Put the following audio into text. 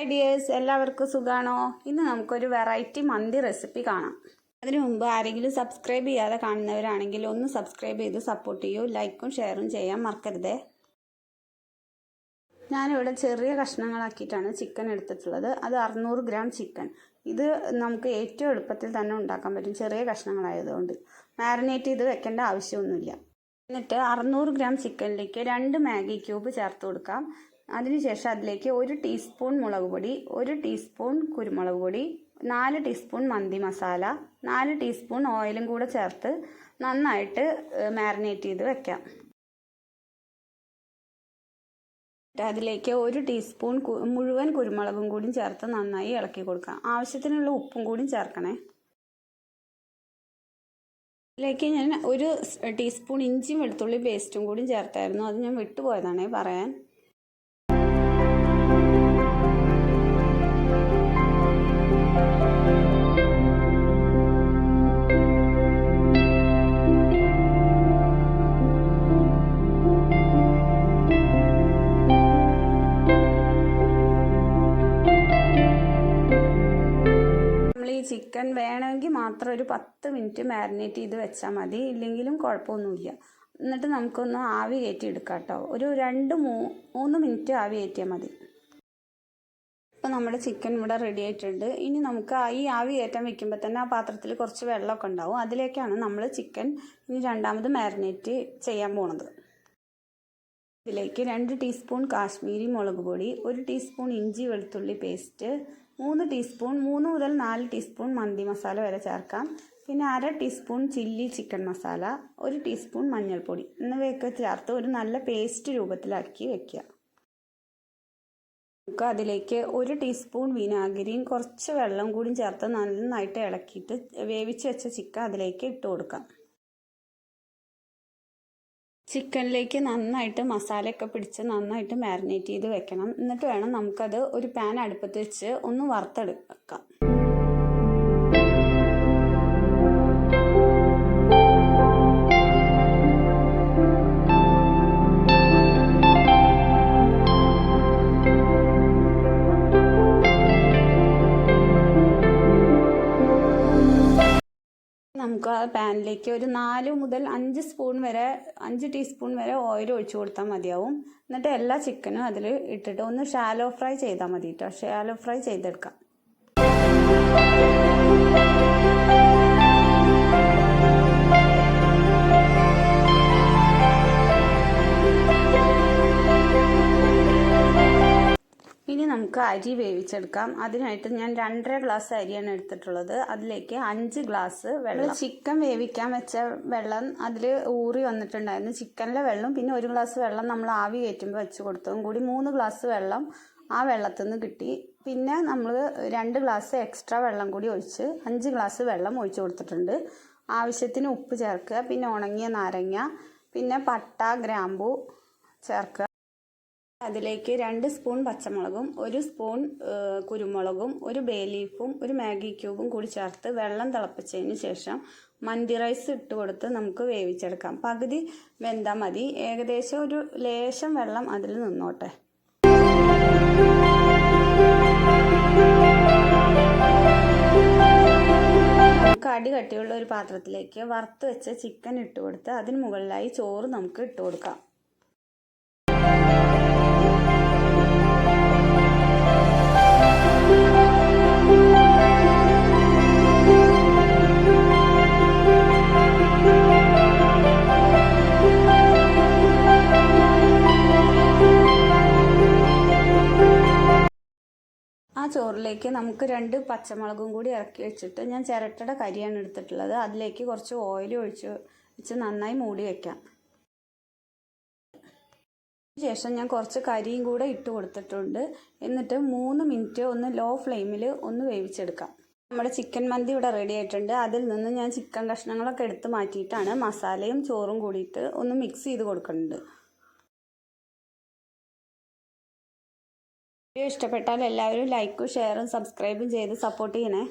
ഐഡിയേഴ്സ് എല്ലാവർക്കും സുഖാണോ? ഇന്ന് നമുക്കൊരു വെറൈറ്റി മന്തി റെസിപ്പി കാണാം. അതിനു മുമ്പ് ആരെങ്കിലും സബ്സ്ക്രൈബ് ചെയ്യാതെ കാണുന്നവരാണെങ്കിൽ ഒന്ന് സബ്സ്ക്രൈബ് ചെയ്ത് സപ്പോർട്ട് ചെയ്യൂ. ലൈക്കും ഷെയറും ചെയ്യാൻ മറക്കരുതേ. ഞാനിവിടെ ചെറിയ കഷ്ണങ്ങളാക്കിയിട്ടാണ് ചിക്കൻ എടുത്തിട്ടുള്ളത്. അത് അറുന്നൂറ് ഗ്രാം ചിക്കൻ ഇത് നമുക്ക് ഏറ്റവും എളുപ്പത്തിൽ തന്നെ ഉണ്ടാക്കാൻ പറ്റും. ചെറിയ കഷ്ണങ്ങളായതുകൊണ്ട്. മാരിനേറ്റ് ചെയ്ത് വെക്കേണ്ട ആവശ്യമൊന്നുമില്ല. എന്നിട്ട് അറുന്നൂറ് ഗ്രാം ചിക്കനിലേക്ക് രണ്ട് മാഗി ക്യൂബ് ചേർത്ത് കൊടുക്കാം. അതിനുശേഷം അതിലേക്ക് ഒരു ടീസ്പൂൺ മുളക് പൊടി ഒരു ടീസ്പൂൺ കുരുമുളക് പൊടി നാല് ടീസ്പൂൺ മന്തി മസാല നാല് ടീസ്പൂൺ ഓയിലും കൂടെ ചേർത്ത് നന്നായിട്ട് മാരിനേറ്റ് ചെയ്ത് വെക്കാം. അതിലേക്ക് ഒരു ടീസ്പൂൺ മുഴുവൻ കുരുമുളകും കൂടി ചേർത്ത് നന്നായി ഇളക്കി കൊടുക്കാം. ആവശ്യത്തിനുള്ള ഉപ്പും കൂടി ചേർക്കണേ. ഇതിലേക്ക് ഞാൻ ഒരു ടീസ്പൂൺ ഇഞ്ചിയും വെളുത്തുള്ളി പേസ്റ്റും കൂടി ചേർത്തായിരുന്നു. അത് ഞാൻ വിട്ടുപോയതാണേ പറയാൻ. ചിക്കൻ വേണമെങ്കിൽ മാത്രം ഒരു പത്ത് മിനിറ്റ് മാരിനേറ്റ് ചെയ്ത് വെച്ചാൽ മതി. ഇല്ലെങ്കിലും കുഴപ്പമൊന്നുമില്ല. എന്നിട്ട് നമുക്കൊന്ന് ആവി കയറ്റി എടുക്കാം കേട്ടോ. ഒരു രണ്ട് മൂ മൂന്ന് മിനിറ്റ് ആവി കയറ്റിയാൽ മതി. ഇപ്പോൾ നമ്മുടെ ചിക്കൻ ഇവിടെ റെഡി ആയിട്ടുണ്ട്. ഇനി നമുക്ക് ഈ ആവി കയറ്റാൻ വെക്കുമ്പോൾ തന്നെ ആ പാത്രത്തിൽ കുറച്ച് വെള്ളമൊക്കെ ഉണ്ടാവും. അതിലേക്കാണ് നമ്മൾ ചിക്കൻ ഇനി രണ്ടാമത് മാരിനേറ്റ് ചെയ്യാൻ പോണത്. ഇതിലേക്ക് രണ്ട് ടീസ്പൂൺ കാശ്മീരി മുളക് പൊടി ഒരു ടീസ്പൂൺ ഇഞ്ചി വെളുത്തുള്ളി പേസ്റ്റ് മൂന്ന് ടീസ്പൂൺ മൂന്ന് മുതൽ നാല് ടീസ്പൂൺ മന്തി മസാല വരെ ചേർക്കാം. പിന്നെ അര ടീസ്പൂൺ ചില്ലി ചിക്കൻ മസാല ഒരു ടീസ്പൂൺ മഞ്ഞൾപ്പൊടി. എന്നിവയൊക്കെ ചേർത്ത് ഒരു നല്ല പേസ്റ്റ് രൂപത്തിലാക്കി വെക്കുക. നമുക്ക് അതിലേക്ക് ഒരു ടീസ്പൂൺ വിനാഗിരിയും കുറച്ച് വെള്ളം കൂടി ചേർത്ത് നന്നായിട്ട് ഇളക്കിയിട്ട് വേവിച്ച് വെച്ച ചിക്കൻ അതിലേക്ക് ഇട്ട് കൊടുക്കാം. ചിക്കനിലേക്ക് നന്നായിട്ട് മസാലയൊക്കെ പിടിച്ച് നന്നായിട്ട് മാരിനേറ്റ് ചെയ്ത് വെക്കണം. എന്നിട്ട് വേണം നമുക്കത് ഒരു പാൻ അടുപ്പത്ത് വെച്ച് ഒന്ന് വറുത്തെടുക്കാം. നമുക്ക് ആ പാനിലേക്ക് ഒരു നാല് മുതൽ അഞ്ച് സ്പൂൺ വരെ അഞ്ച് ടീസ്പൂൺ വരെ ഓയിൽ ഒഴിച്ചു കൊടുത്താൽ മതിയാവും. എന്നിട്ട് എല്ലാ ചിക്കനും അതിൽ ഇട്ടിട്ട് ഒന്ന് ഷാലോ ഫ്രൈ ചെയ്താൽ മതി കേട്ടോ ഷാലോ ഫ്രൈ ചെയ്തെടുക്കാം. ഇനി നമുക്ക് അരി വേവിച്ചെടുക്കാം. അതിനായിട്ട് ഞാൻ രണ്ടര ഗ്ലാസ് അരിയാണ് എടുത്തിട്ടുള്ളത്. അതിലേക്ക് അഞ്ച് ഗ്ലാസ് വെള്ളം. ചിക്കൻ വേവിക്കാൻ വെച്ച വെള്ളം അതിൽ ഊറി വന്നിട്ടുണ്ടായിരുന്നു. ചിക്കനിലെ വെള്ളം പിന്നെ ഒരു ഗ്ലാസ് വെള്ളം നമ്മൾ ആവി കയറ്റുമ്പോൾ വെച്ച് കൊടുത്തതും കൂടി മൂന്ന് ഗ്ലാസ് വെള്ളം ആ വെള്ളത്തിൽ നിന്ന് കിട്ടി. പിന്നെ നമ്മൾ രണ്ട് ഗ്ലാസ് എക്സ്ട്രാ വെള്ളം കൂടി ഒഴിച്ച് അഞ്ച് ഗ്ലാസ് വെള്ളം ഒഴിച്ച് കൊടുത്തിട്ടുണ്ട്. ആവശ്യത്തിന് ഉപ്പ് ചേർക്കുക. പിന്നെ ഉണങ്ങിയ നാരങ്ങ. പിന്നെ പട്ട ഗ്രാമ്പു ചേർക്കുക. അതിലേക്ക് രണ്ട് സ്പൂൺ പച്ചമുളകും ഒരു സ്പൂൺ കുരുമുളകും ഒരു ബേ ലീഫും ഒരു മാഗി ക്യൂബും കൂടി ചേർത്ത് വെള്ളം തിളപ്പിച്ചതിന് ശേഷം മന്തി റൈസ് ഇട്ട് കൊടുത്ത് നമുക്ക് വേവിച്ചെടുക്കാം. പകുതി വെന്താൽ മതി. ഏകദേശം ഒരു ലേശം വെള്ളം അതിൽ നിന്നോട്ടെ. അടി കട്ടിയുള്ള ഒരു പാത്രത്തിലേക്ക് വറുത്ത് വെച്ച ചിക്കൻ ഇട്ട് കൊടുത്ത് അതിന് മുകളിലായി ചോറ് നമുക്ക് ഇട്ട് കൊടുക്കാം. ചോറിലേക്ക് നമുക്ക് രണ്ട് പച്ചമുളകും കൂടി ഇറക്കി വെച്ചിട്ട് ഞാൻ ചിരട്ടയുടെ കരിയാണ് എടുത്തിട്ടുള്ളത്. അതിലേക്ക് കുറച്ച് ഓയിൽ ഒഴിച്ച് വെച്ച് നന്നായി മൂടി വെക്കാം. ശേഷം ഞാൻ കുറച്ച് കരിയും കൂടെ ഇട്ട് കൊടുത്തിട്ടുണ്ട്. എന്നിട്ട് മൂന്ന് മിനിറ്റ് ഒന്ന് ലോ ഫ്ലെയിമിൽ ഒന്ന് വേവിച്ചെടുക്കാം. നമ്മുടെ ചിക്കൻ മന്തി ഇവിടെ റെഡി ആയിട്ടുണ്ട്. അതിൽ നിന്ന് ഞാൻ ചിക്കൻ കഷ്ണങ്ങളൊക്കെ എടുത്ത് മാറ്റിയിട്ടാണ് മസാലയും ചോറും കൂടിയിട്ട് ഒന്ന് മിക്സ് ചെയ്ത് കൊടുക്കുന്നുണ്ട്. വീഡിയോ ഇഷ്ടപ്പെട്ടാൽ എല്ലാവരും ലൈക്കും ഷെയറും സബ്സ്ക്രൈബും ചെയ്ത് സപ്പോർട്ട് ചെയ്യണേ.